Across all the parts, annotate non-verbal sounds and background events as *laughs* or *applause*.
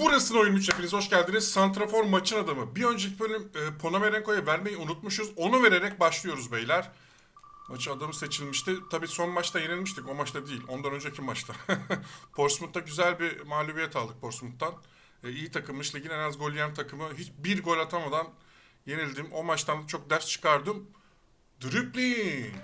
Burasın oyun 3 hepiniz hoş geldiniz. Santrafor maçın adamı. Bir önceki bölüm e, Ponomarenko'ya vermeyi unutmuşuz. Onu vererek başlıyoruz beyler. Maçı adamı seçilmişti. Tabii son maçta yenilmiştik. O maçta değil. Ondan önceki maçta. *laughs* Portsmouth'ta güzel bir mağlubiyet aldık Portsmouth'tan. E, iyi takımmış. Ligin en az gol yiyen takımı. Hiç bir gol atamadan yenildim. O maçtan çok ders çıkardım. Dribbling.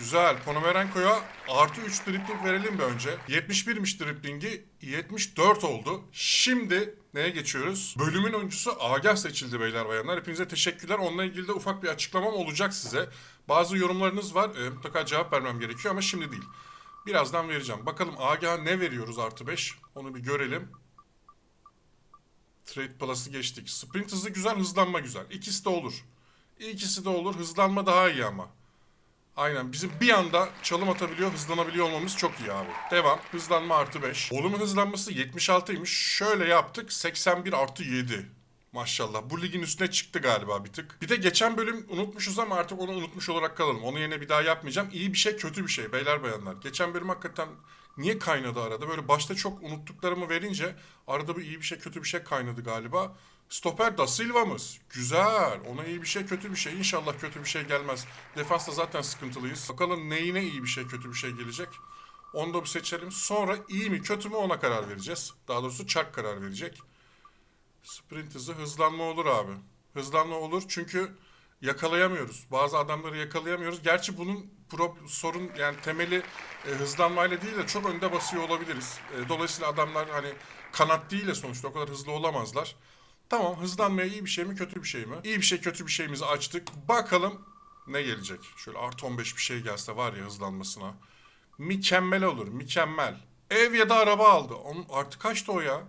Güzel. Ponomarenko'ya artı 3 dribbling verelim bir önce. 71'miş dribblingi. 74 oldu. Şimdi neye geçiyoruz? Bölümün oyuncusu Agah seçildi beyler bayanlar. Hepinize teşekkürler. Onunla ilgili de ufak bir açıklamam olacak size. Bazı yorumlarınız var. E, mutlaka cevap vermem gerekiyor ama şimdi değil. Birazdan vereceğim. Bakalım Agah'a ne veriyoruz artı 5? Onu bir görelim. Trade Plus'ı geçtik. Sprint hızı güzel, hızlanma güzel. İkisi de olur. İkisi de olur. Hızlanma daha iyi ama. Aynen. Bizim bir anda çalım atabiliyor, hızlanabiliyor olmamız çok iyi abi. Devam. Hızlanma artı 5. Oğlumun hızlanması 76'ymış. Şöyle yaptık. 81 artı 7. Maşallah. Bu ligin üstüne çıktı galiba bir tık. Bir de geçen bölüm unutmuşuz ama artık onu unutmuş olarak kalalım. Onu yine bir daha yapmayacağım. İyi bir şey, kötü bir şey beyler bayanlar. Geçen bölüm hakikaten niye kaynadı arada? Böyle başta çok unuttuklarımı verince arada bir iyi bir şey, kötü bir şey kaynadı galiba. Stoper da Silva'mız. Güzel. Ona iyi bir şey, kötü bir şey. İnşallah kötü bir şey gelmez. Defansta zaten sıkıntılıyız. Bakalım neyine iyi bir şey, kötü bir şey gelecek. Onu da bir seçelim. Sonra iyi mi, kötü mü ona karar vereceğiz. Daha doğrusu Çark karar verecek. Sprint hızı hızlanma olur abi. Hızlanma olur çünkü yakalayamıyoruz. Bazı adamları yakalayamıyoruz. Gerçi bunun pro, sorun yani temeli e, hızlanmayla değil de çok önde basıyor olabiliriz. E, dolayısıyla adamlar hani kanat değil de sonuçta o kadar hızlı olamazlar. Tamam hızlanmaya iyi bir şey mi kötü bir şey mi? İyi bir şey kötü bir şeyimizi açtık. Bakalım ne gelecek? Şöyle artı 15 bir şey gelse var ya hızlanmasına. Mükemmel olur mükemmel. Ev ya da araba aldı. Onun artı kaçtı o ya?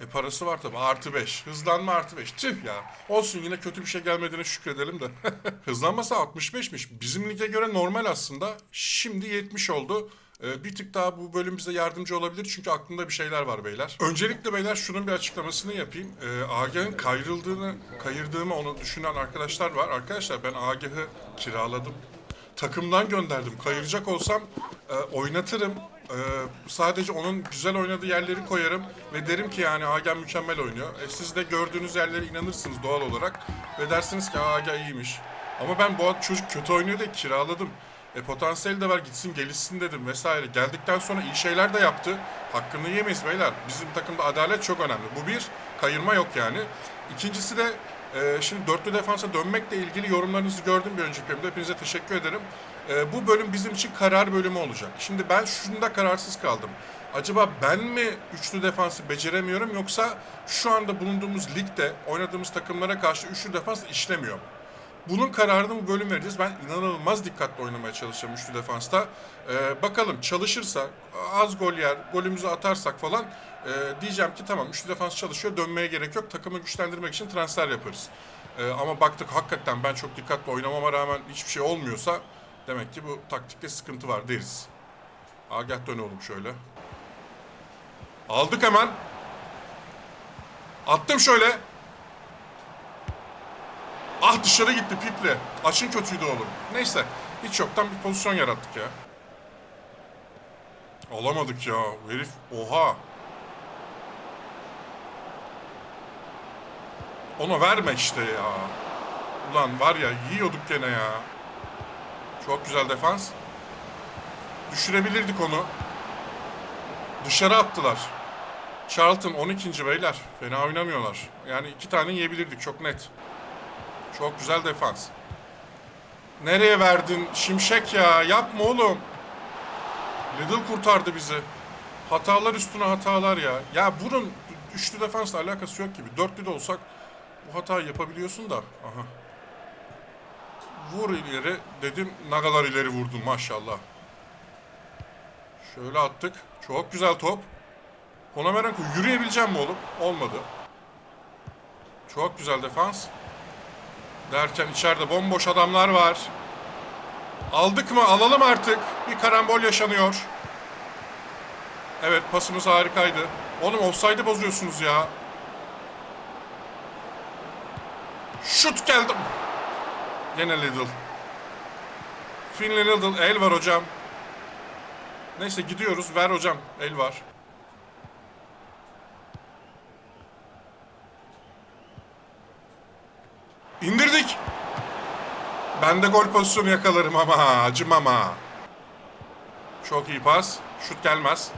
E parası var tabi artı 5. Hızlanma artı 5. Tüh ya. Olsun yine kötü bir şey gelmediğine şükredelim de. *laughs* Hızlanması 65'miş. Bizim lige göre normal aslında. Şimdi 70 oldu. Ee, bir tık daha bu bölüm bize yardımcı olabilir çünkü aklımda bir şeyler var beyler. Öncelikle beyler şunun bir açıklamasını yapayım. Ee, Agah'ın kayrıldığını, kayırdığımı onu düşünen arkadaşlar var. Arkadaşlar ben Agah'ı kiraladım. Takımdan gönderdim. Kayıracak olsam e, oynatırım. E, sadece onun güzel oynadığı yerleri koyarım ve derim ki yani Agah mükemmel oynuyor. E, siz de gördüğünüz yerlere inanırsınız doğal olarak ve dersiniz ki "Aa, Agah iyiymiş. Ama ben bu çocuk kötü oynuyor diye kiraladım. E potansiyeli de var gitsin gelişsin dedim vesaire. Geldikten sonra iyi şeyler de yaptı. Hakkını yemeyiz beyler. Bizim takımda adalet çok önemli. Bu bir, kayırma yok yani. İkincisi de e, şimdi dörtlü defansa dönmekle ilgili yorumlarınızı gördüm bir önceki bölümde. Hepinize teşekkür ederim. E, bu bölüm bizim için karar bölümü olacak. Şimdi ben şunda kararsız kaldım. Acaba ben mi üçlü defansı beceremiyorum yoksa şu anda bulunduğumuz ligde oynadığımız takımlara karşı üçlü defans işlemiyor mu? Bunun kararını bu bölüm vereceğiz. Ben inanılmaz dikkatli oynamaya çalışacağım üçlü defansta. Ee, bakalım çalışırsa, az gol yer, golümüzü atarsak falan e, diyeceğim ki tamam üçlü defans çalışıyor, dönmeye gerek yok. Takımı güçlendirmek için transfer yaparız. Ee, ama baktık hakikaten ben çok dikkatli oynamama rağmen hiçbir şey olmuyorsa demek ki bu taktikte sıkıntı var deriz. Agah dön oğlum şöyle. Aldık hemen. Attım şöyle. Ah dışarı gitti piple. Açın kötüydü oğlum. Neyse. Hiç yoktan bir pozisyon yarattık ya. Alamadık ya. Herif oha. Ona verme işte ya. Ulan var ya yiyorduk gene ya. Çok güzel defans. Düşürebilirdik onu. Dışarı attılar. Charlton 12. beyler. Fena oynamıyorlar. Yani iki tane yiyebilirdik çok net. Çok güzel defans. Nereye verdin Şimşek ya? Yapma oğlum. Lidl kurtardı bizi. Hatalar üstüne hatalar ya. Ya bunun üçlü defansla alakası yok gibi. Dörtlü de olsak bu hatayı yapabiliyorsun da. Aha. Vur ileri dedim. Nagalar ileri vurdum maşallah. Şöyle attık. Çok güzel top. Ponamerenko yürüyebileceğim mi oğlum? Olmadı. Çok güzel defans. Derken içeride bomboş adamlar var. Aldık mı? Alalım artık. Bir karambol yaşanıyor. Evet pasımız harikaydı. Oğlum offside'ı bozuyorsunuz ya. Şut geldi. Gene Lidl. Finley Lidl. El var hocam. Neyse gidiyoruz. Ver hocam. El var. İndirdik. Ben de gol pozisyonu yakalarım ama acımam ha. Çok iyi pas. Şut gelmez.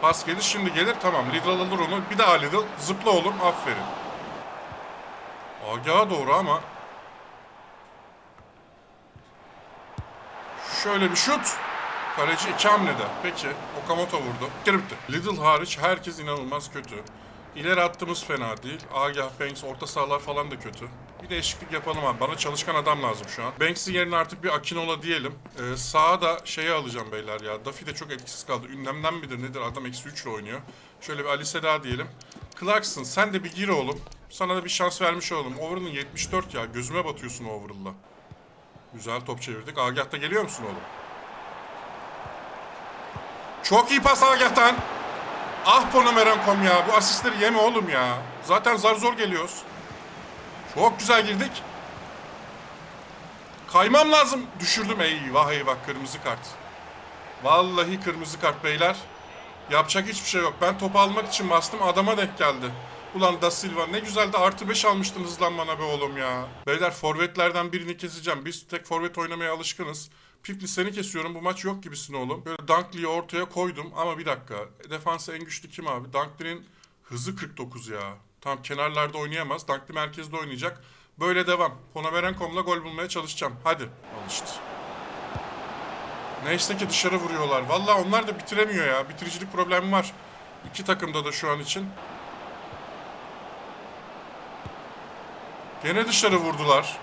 Pas gelir şimdi gelir tamam Lidl alır onu. Bir daha Lidl zıpla oğlum aferin. Agaha doğru ama. Şöyle bir şut. Kaleci iki hamlede. Peki. Okamoto vurdu. Geri bitti. Lidl hariç herkes inanılmaz kötü. İleri attığımız fena değil. Agah, Banks, orta sahalar falan da kötü. Bir değişiklik yapalım abi. Bana çalışkan adam lazım şu an. Banks'in yerine artık bir Akinola diyelim. Ee, sağa da şeye alacağım beyler ya. Duffy de çok etkisiz kaldı. Ünlemden midir nedir? Adam eksi 3 ile oynuyor. Şöyle bir Ali Seda diyelim. Clarkson sen de bir gir oğlum. Sana da bir şans vermiş oğlum. Overall'ın 74 ya. Gözüme batıyorsun overall'la. Güzel top çevirdik. Agah'ta geliyor musun oğlum? Çok iyi pas Agah'tan. Ah Ponomerenkom ya. Bu asistleri yeme oğlum ya. Zaten zar zor geliyoruz. Çok güzel girdik. Kaymam lazım. Düşürdüm. Eyvah eyvah kırmızı kart. Vallahi kırmızı kart beyler. Yapacak hiçbir şey yok. Ben topu almak için bastım. Adama denk geldi. Ulan Da Silva ne güzel de artı 5 almıştın hızlanmana be oğlum ya. Beyler forvetlerden birini keseceğim. Biz tek forvet oynamaya alışkınız. Pifli seni kesiyorum. Bu maç yok gibisin oğlum. Böyle Dunkley'i ortaya koydum. Ama bir dakika. Defansa en güçlü kim abi? Dunkley'nin hızı 49 ya. Tam kenarlarda oynayamaz. Dunkley merkezde oynayacak. Böyle devam. Ponomerenkom'la gol bulmaya çalışacağım. Hadi. Al işte. Neyse ki dışarı vuruyorlar. Vallahi onlar da bitiremiyor ya. Bitiricilik problemi var. İki takımda da şu an için. Gene dışarı vurdular.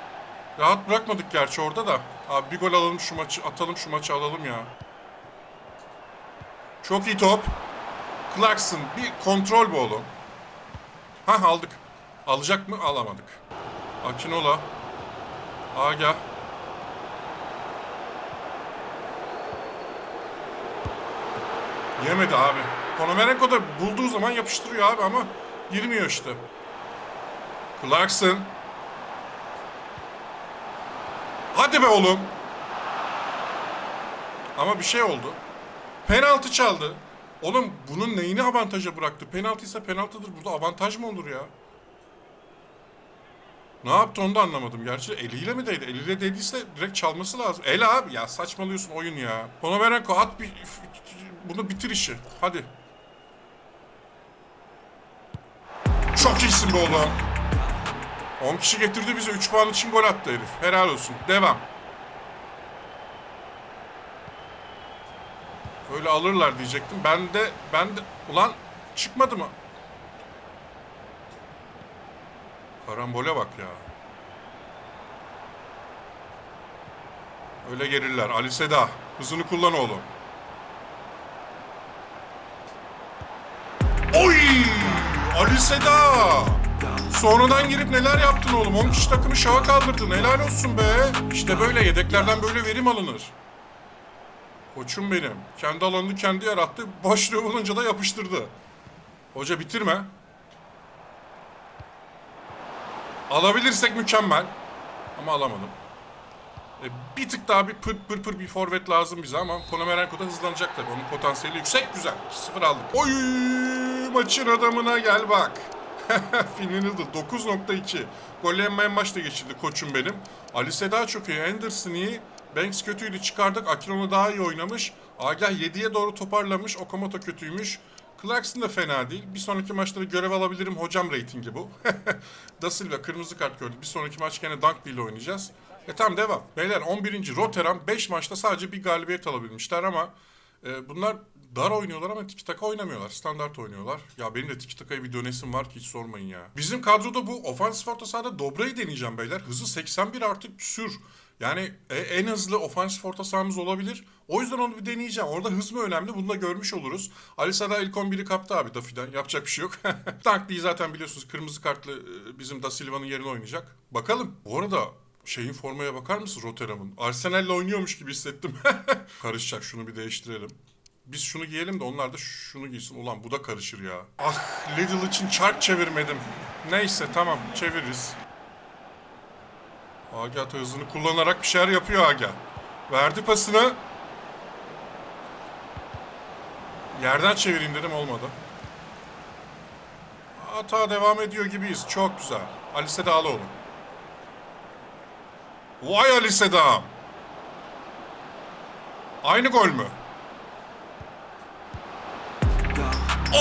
Rahat bırakmadık gerçi orada da. Abi bir gol alalım şu maçı, atalım şu maçı alalım ya. Çok iyi top. Clarkson bir kontrol bu oğlum. Hah aldık. Alacak mı? Alamadık. Akinola. Aga. Yemedi abi. Ponomarenko da bulduğu zaman yapıştırıyor abi ama girmiyor işte. Clarkson. Hadi be oğlum. Ama bir şey oldu. Penaltı çaldı. Oğlum bunun neyini avantaja bıraktı? Penaltı ise penaltıdır. Burada avantaj mı olur ya? Ne yaptı onu da anlamadım. Gerçi eliyle mi değdi? Eliyle değdiyse direkt çalması lazım. El abi ya saçmalıyorsun oyun ya. Ponomarenko at bir... Bunu bitir işi. Hadi. Çok iyisin be oğlum. 10 kişi getirdi bize 3 puan için gol attı herif. Helal olsun. Devam. Öyle alırlar diyecektim. Ben de ben de ulan çıkmadı mı? Karambole bak ya. Öyle gelirler. Ali Seda. Hızını kullan oğlum. Oy! Ali Seda! Sonradan girip neler yaptın oğlum? 10 kişi takımı şaha kaldırdın. Helal olsun be. İşte böyle yedeklerden böyle verim alınır. Koçum benim. Kendi alanını kendi yarattı. Başlığı bulunca da yapıştırdı. Hoca bitirme. Alabilirsek mükemmel. Ama alamadım. E, bir tık daha bir pır pır pır bir forvet lazım bize ama Ponomarenko da hızlanacak tabii. Onun potansiyeli yüksek. Güzel. 2-0 aldık. Oy! Maçın adamına gel bak. Finlanildi 9.2. Gollenmeyen maçta geçirdi koçum benim. Ali Seda çok iyi. Anderson iyi. Banks kötüydü çıkardık. Akinola daha iyi oynamış. Agah 7'ye doğru toparlamış. Okamoto kötüymüş. Clarkson da fena değil. Bir sonraki maçta da görev alabilirim hocam reytingi bu. *laughs* da Silva kırmızı kart gördü. Bir sonraki maç gene Dunkley ile oynayacağız. E tamam devam. Beyler 11. Rotterdam 5 maçta sadece bir galibiyet alabilmişler ama e, bunlar dar oynuyorlar ama tiki taka oynamıyorlar. Standart oynuyorlar. Ya benim de tiki takaya bir dönesim var ki hiç sormayın ya. Bizim kadroda bu ofansif orta sahada Dobra'yı deneyeceğim beyler. Hızı 81 artık sür. Yani e, en hızlı ofansif orta sahamız olabilir. O yüzden onu bir deneyeceğim. Orada hız mı önemli? Bunu da görmüş oluruz. Ali Sada ilk 11'i kaptı abi Dafi'den. Yapacak bir şey yok. *laughs* Dunkley'i zaten biliyorsunuz kırmızı kartlı e, bizim Da Silva'nın yerine oynayacak. Bakalım. Bu arada şeyin formaya bakar mısın Rotterdam'ın? Arsenal'le oynuyormuş gibi hissettim. *laughs* Karışacak şunu bir değiştirelim. Biz şunu giyelim de onlar da şunu giysin. Ulan bu da karışır ya. Ah Lidl için çark çevirmedim. Neyse tamam çeviririz. Aga hızını kullanarak bir şeyler yapıyor Aga. Verdi pasını. Yerden çevireyim dedim olmadı. Hata devam ediyor gibiyiz. Çok güzel. Alice de al oğlum. Vay Ali Sedam. Aynı gol mü?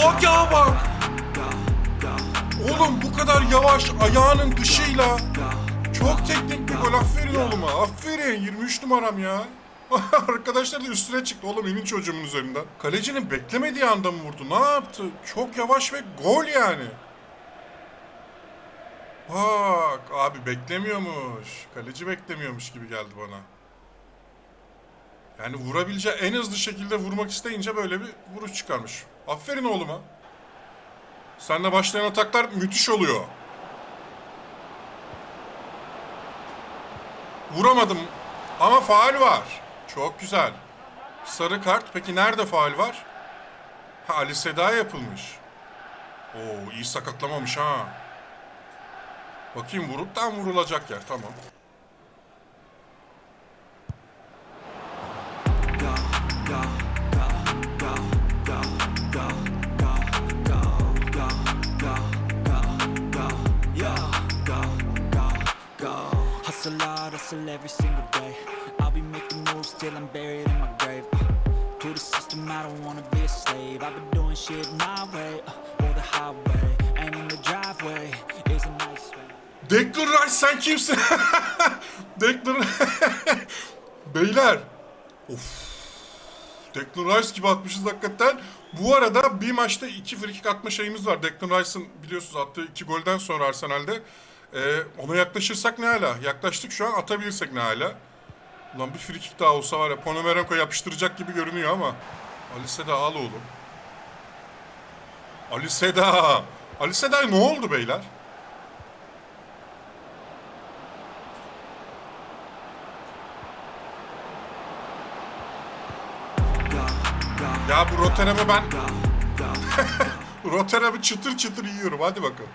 Aga bak. Oğlum bu kadar yavaş ayağının dışıyla çok teknik bir gol. Aferin oğluma. Aferin. 23 numaram ya. *laughs* Arkadaşlar da üstüne çıktı oğlum emin çocuğumun üzerinden. Kalecinin beklemediği anda mı vurdu? Ne yaptı? Çok yavaş ve gol yani. Bak abi beklemiyormuş. Kaleci beklemiyormuş gibi geldi bana. Yani vurabileceği en hızlı şekilde vurmak isteyince böyle bir vuruş çıkarmış. Aferin oğluma. Seninle başlayan ataklar müthiş oluyor. Vuramadım ama faal var. Çok güzel. Sarı kart. Peki nerede faal var? Ha Ali Seda yapılmış. Oo iyi sakatlamamış ha. Bakayım vurup tam vurulacak yer tamam. Shit my way, uh, or the highway. And in the driveway Declan Rice sen kimsin? *laughs* Declan *laughs* Beyler. Of. Declan Rice gibi atmışız hakikaten. Bu arada bir maçta iki frikik atma şeyimiz var. Declan Rice'ın biliyorsunuz attığı iki golden sonra Arsenal'de. Ee, ona yaklaşırsak ne hala? Yaklaştık şu an atabilirsek ne hala? Ulan bir frikik daha olsa var ya Ponomarenko yapıştıracak gibi görünüyor ama. Ali Seda al oğlum. Ali Seda. Ali Seda ne oldu beyler? Ya bu Rotterdam'ı ben... *laughs* Rotterdam'ı çıtır çıtır yiyorum. Hadi bakalım.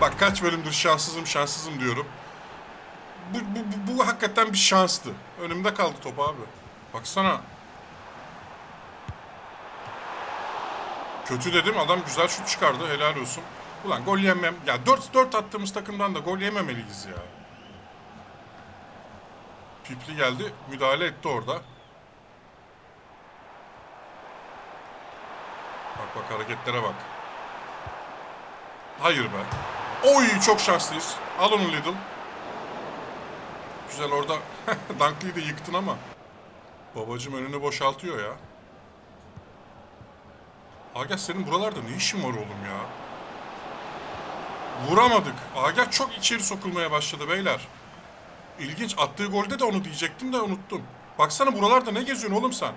*laughs* Bak kaç bölümdür şanssızım şanssızım diyorum. Bu, bu, bu, bu hakikaten bir şanstı. Önümde kaldı top abi. Baksana. Kötü dedim adam güzel şut çıkardı helal olsun. Ulan gol yemem. Ya 4-4 attığımız takımdan da gol yememeliyiz ya. Pipli geldi müdahale etti orada. Bak bak hareketlere bak. Hayır be. Oy çok şanslıyız. Al onu Lidl. Güzel orada *laughs* Dunkley'i de yıktın ama. Babacım önünü boşaltıyor ya. Agah senin buralarda ne işin var oğlum ya? Vuramadık. Agah çok içeri sokulmaya başladı beyler. İlginç. Attığı golde de onu diyecektim de unuttum. Baksana buralarda ne geziyorsun oğlum sen?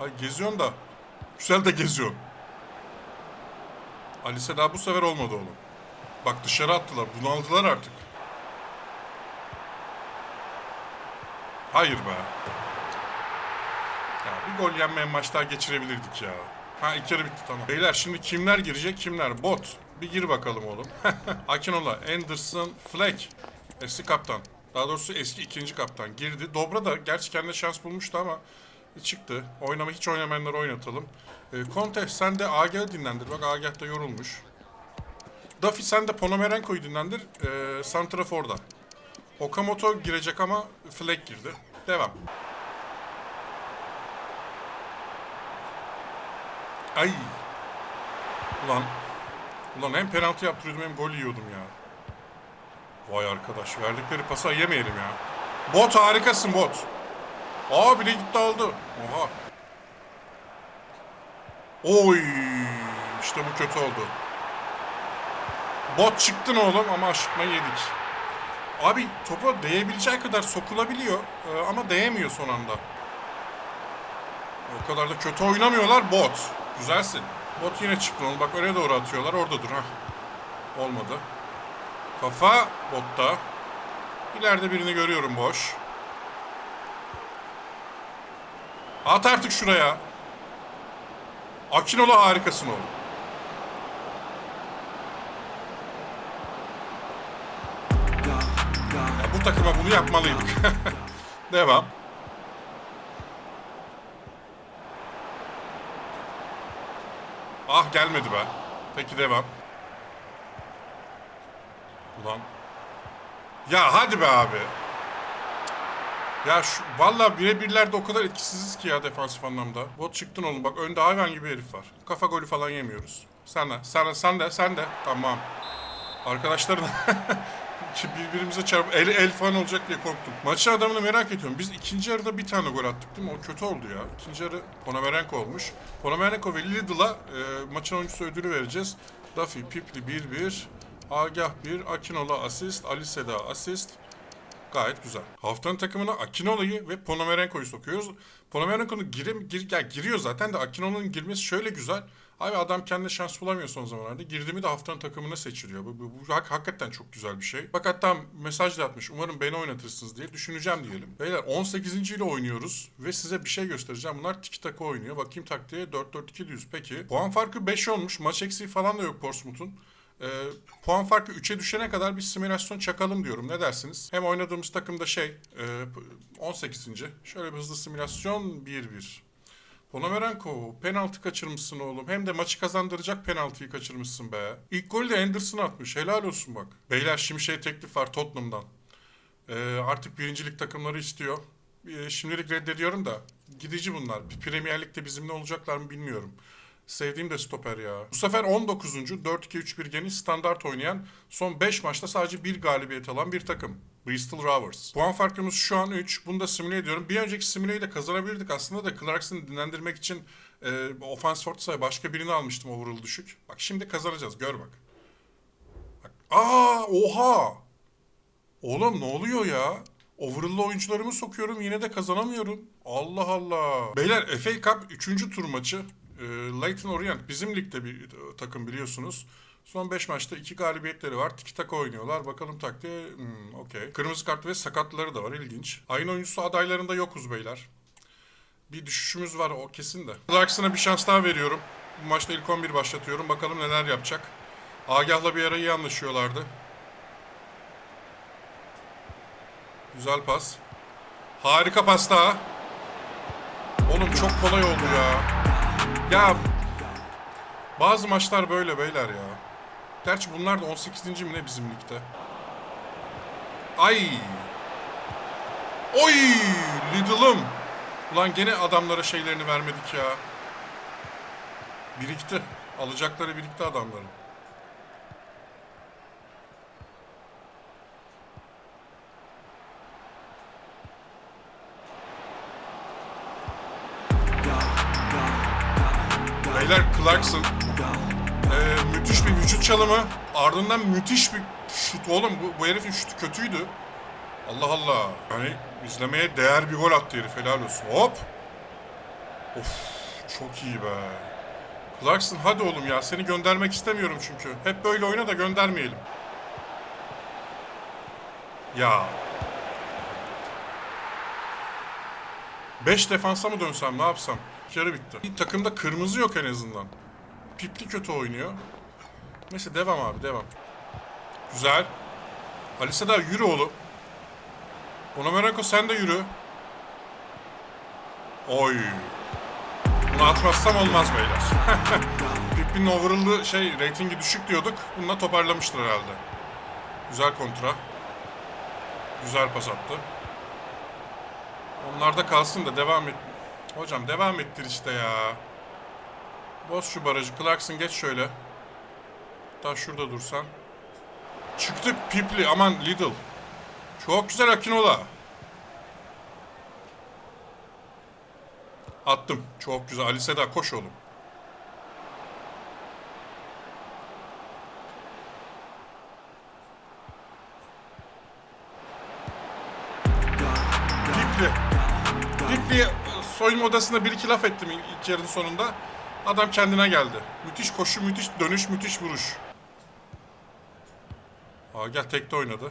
Ay geziyorsun da. Güzel de geziyorsun. Alice daha bu sefer olmadı oğlum. Bak dışarı attılar. Bunu aldılar artık. Hayır be. Ya bir gol yenmeyen maç daha geçirebilirdik ya. Ha ilk yarı bitti tamam. Beyler şimdi kimler girecek kimler? Bot. Bir gir bakalım oğlum. *laughs* Akinola, Anderson, Fleck. Eski kaptan. Daha doğrusu eski ikinci kaptan girdi. Dobra da gerçi kendine şans bulmuştu ama çıktı. Oynama hiç oynamayanları oynatalım. E, Conte sen de Agah'ı dinlendir. Bak Agah da yorulmuş. Duffy sen de Ponomarenko'yu dinlendir. E, Santrafor'da. Okamoto girecek ama Fleck girdi. Devam. Ay. Ulan. Ulan hem penaltı yaptırıyordum hem gol yiyordum ya. Vay arkadaş verdikleri pasa yemeyelim ya. Bot harikasın bot. Aa bile gitti aldı. Oha. Oy. İşte bu kötü oldu. Bot çıktın oğlum ama aşıkmayı yedik. Abi topa değebileceği kadar sokulabiliyor ee, ama değemiyor son anda. O kadar da kötü oynamıyorlar bot. Güzelsin. Bot yine çıktı onu bak öne doğru atıyorlar orada dur ha. Olmadı. Kafa botta. İleride birini görüyorum boş. At artık şuraya. Akinola harikasın oğlum. Ya bu takıma bunu yapmalıydık. *laughs* Devam. Ah gelmedi be. Peki devam. Ulan. Ya hadi be abi. Ya şu valla birebirlerde o kadar etkisiziz ki ya defansif anlamda. Bot çıktın oğlum bak önde hayvan gibi herif var. Kafa golü falan yemiyoruz. Sen de, sen de, sen de, sen de. Tamam. Arkadaşların *laughs* ki birbirimize çarp el, el falan olacak diye korktum. Maçın adamını merak ediyorum. Biz ikinci yarıda bir tane gol attık değil mi? O kötü oldu ya. İkinci yarı Ponomarenko olmuş. Ponomarenko ve Lidl'a e, maçın oyuncusu ödülü vereceğiz. Duffy, Pipli 1-1. Agah 1, Akinola asist, Ali Seda asist. Gayet güzel. Haftanın takımına Akinola'yı ve Ponomarenko'yu sokuyoruz. Ponomarenko'nun gir, gir, ya giriyor zaten de Akinola'nın girmesi şöyle güzel. Abi adam kendine şans bulamıyor son zamanlarda. Girdiğimi de haftanın takımına seçiliyor. Bu, bu, bu hak- hakikaten çok güzel bir şey. Bak hatta mesaj da atmış. Umarım beni oynatırsınız diye düşüneceğim diyelim. Beyler 18. ile oynuyoruz ve size bir şey göstereceğim. Bunlar tiki taka oynuyor. Bakayım taktiğe 4-4-2 düz. Peki. Puan farkı 5 olmuş. Maç eksiği falan da yok Portsmouth'un. Ee, puan farkı 3'e düşene kadar bir simülasyon çakalım diyorum. Ne dersiniz? Hem oynadığımız takımda şey e, 18. Şöyle bir hızlı simülasyon 1-1. Ponomarenko penaltı kaçırmışsın oğlum. Hem de maçı kazandıracak penaltıyı kaçırmışsın be. İlk golü de Anderson atmış. Helal olsun bak. Beyler şimdi şey teklif var Tottenham'dan. Ee, artık birincilik takımları istiyor. Ee, şimdilik reddediyorum da gidici bunlar. Premier Lig'de bizimle olacaklar mı bilmiyorum. Sevdiğim de stoper ya. Bu sefer 19. 4-2-3-1 geni standart oynayan son 5 maçta sadece bir galibiyet alan bir takım. Bristol Rovers. Puan farkımız şu an 3. Bunu da simüle ediyorum. Bir önceki simüleyi de kazanabilirdik aslında da Clarkson'ı dinlendirmek için e, ofans orta başka birini almıştım overall düşük. Bak şimdi kazanacağız gör bak. bak. Aa oha. Oğlum ne oluyor ya? Overall'lı oyuncularımı sokuyorum yine de kazanamıyorum. Allah Allah. Beyler FA Cup 3. tur maçı. E, Leyton Orient bizim ligde bir e, takım biliyorsunuz. Son 5 maçta 2 galibiyetleri var. Tiki taka oynuyorlar. Bakalım taktiğe. Hmm, okey. Kırmızı kart ve sakatları da var. İlginç. Ayın oyuncusu adaylarında yokuz beyler. Bir düşüşümüz var o kesin de. Clarkson'a bir şans daha veriyorum. Bu maçta ilk 11 başlatıyorum. Bakalım neler yapacak. Agah'la bir ara iyi anlaşıyorlardı. Güzel pas. Harika pas daha. Oğlum çok kolay oldu ya. Ya bazı maçlar böyle beyler ya. Gerçi bunlar da 18. mi ne bizim ligde? Ay. Oy! Lidl'ım. Ulan gene adamlara şeylerini vermedik ya. Birikti. Alacakları birikti adamların. Beyler Clarkson. Müthiş bir çalımı. Ardından müthiş bir şut. Oğlum bu, bu herifin şutu kötüydü. Allah Allah. Yani izlemeye değer bir gol attı herif. Helal olsun. Hop. Of çok iyi be. Clarkson hadi oğlum ya. Seni göndermek istemiyorum çünkü. Hep böyle oyna da göndermeyelim. Ya. Beş defansa mı dönsem ne yapsam? Yarı bitti. Takımda kırmızı yok en azından. Pipli kötü oynuyor. Neyse devam abi devam. Güzel. Ali Seda yürü oğlum. Onomerako sen de yürü. Oy. Bunu atmazsam olmaz beyler. *laughs* Pippin'in overall'ı şey reytingi düşük diyorduk. Bununla toparlamıştır herhalde. Güzel kontra. Güzel pas attı. Onlar da kalsın da devam et. Hocam devam ettir işte ya. Boz şu barajı. Clarkson geç şöyle. Hatta şurada dursan. Çıktık Pipli. Aman Lidl. Çok güzel Akinola. Attım. Çok güzel. Ali Seda koş oğlum. Pipli. Pipli soyunma odasında bir iki laf ettim ilk yarının sonunda. Adam kendine geldi. Müthiş koşu, müthiş dönüş, müthiş vuruş. Gel tekte oynadı.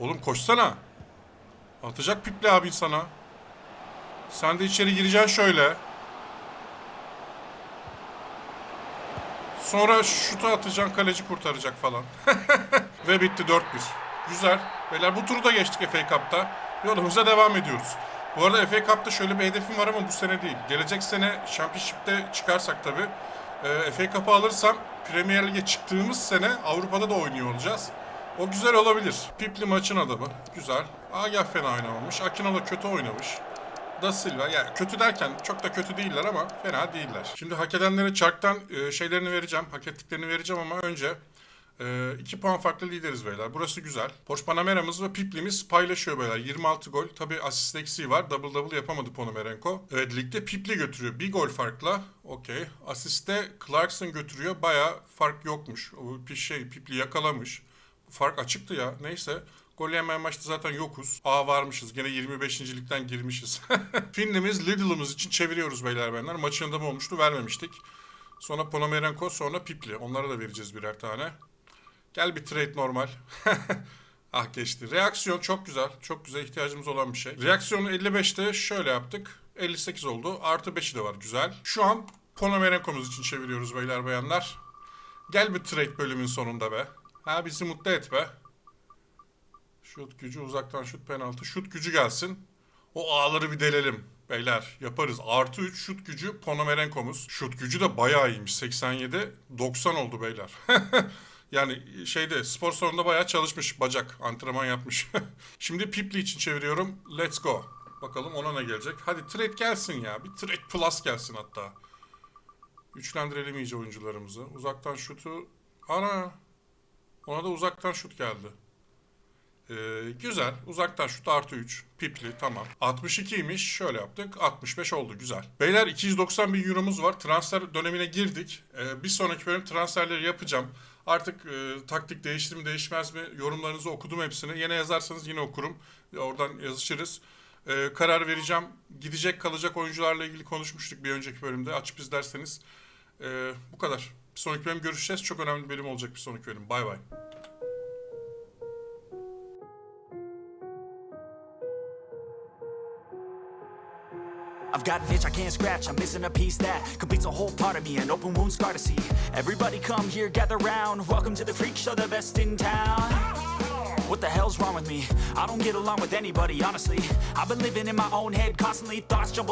Oğlum koşsana. Atacak Pipli abi sana. Sen de içeri gireceksin şöyle. Sonra şutu atacaksın kaleci kurtaracak falan. *laughs* Ve bitti 4-1. Güzel. Beyler bu turu da geçtik FA Cup'ta. Yolumuza devam ediyoruz. Bu arada FA Cup'ta şöyle bir hedefim var ama bu sene değil. Gelecek sene Championship'te çıkarsak tabii. E, FA Cup'ı alırsam Premier Lig'e çıktığımız sene Avrupa'da da oynuyor olacağız. O güzel olabilir. Pipli maçın adamı. Güzel. Agah fena oynamamış. Akinola kötü oynamış. Da Silva. Yani kötü derken çok da kötü değiller ama fena değiller. Şimdi hak edenlere çarktan e, şeylerini vereceğim. Hak ettiklerini vereceğim ama önce 2 puan farklı lideriz beyler. Burası güzel. Porsche Panamera'mız ve Pipli'miz paylaşıyor beyler. 26 gol. Tabi asist eksiği var. Double double yapamadı Ponomarenko. Evet ligde Pipli götürüyor. Bir gol farkla. Okey. Asiste Clarkson götürüyor. Baya fark yokmuş. O şey Pipli yakalamış. Fark açıktı ya. Neyse. Gol yemeyen maçta zaten yokuz. Aa varmışız. Gene 25. ligden girmişiz. *laughs* Finlimiz Lidl'ımız için çeviriyoruz beyler benler. Maçın adamı olmuştu. Vermemiştik. Sonra Ponomarenko sonra Pipli. Onlara da vereceğiz birer tane. Gel bir trade normal. *laughs* ah geçti. Reaksiyon çok güzel. Çok güzel ihtiyacımız olan bir şey. Reaksiyonu 55'te şöyle yaptık. 58 oldu. Artı 5'i de var. Güzel. Şu an Ponomarenko'muz için çeviriyoruz beyler bayanlar. Gel bir trade bölümün sonunda be. Ha bizi mutlu et be. Şut gücü uzaktan şut penaltı. Şut gücü gelsin. O ağları bir delelim. Beyler yaparız. Artı 3 şut gücü Ponomarenko'muz. Şut gücü de bayağı iyiymiş. 87 90 oldu beyler. *laughs* yani şeyde spor salonunda bayağı çalışmış. Bacak antrenman yapmış. *laughs* Şimdi Pipli için çeviriyorum. Let's go. Bakalım ona ne gelecek. Hadi trade gelsin ya. Bir trade plus gelsin hatta. Güçlendirelim iyice oyuncularımızı. Uzaktan şutu. Ana. Ona da uzaktan şut geldi. Ee, güzel. Uzaktan şut artı 3. Pipli tamam. 62'ymiş. Şöyle yaptık. 65 oldu. Güzel. Beyler 290 bin euromuz var. Transfer dönemine girdik. Ee, bir sonraki bölüm transferleri yapacağım. Artık e, taktik değiştir mi değişmez mi yorumlarınızı okudum hepsini. Yine yazarsanız yine okurum. Oradan yazışırız. Ee, karar vereceğim. Gidecek kalacak oyuncularla ilgili konuşmuştuk bir önceki bölümde. Açıp izlerseniz. Ee, bu kadar. Bir sonraki bölüm görüşeceğiz. Çok önemli bir bölüm olacak bir sonraki bölüm. Bay bay. I've got an itch I can't scratch, I'm missing a piece that completes a whole part of me, an open wound scar to see. Everybody come here, gather round. Welcome to the freak show, the best in town. What the hell's wrong with me? I don't get along with anybody, honestly. I've been living in my own head, constantly thoughts jumble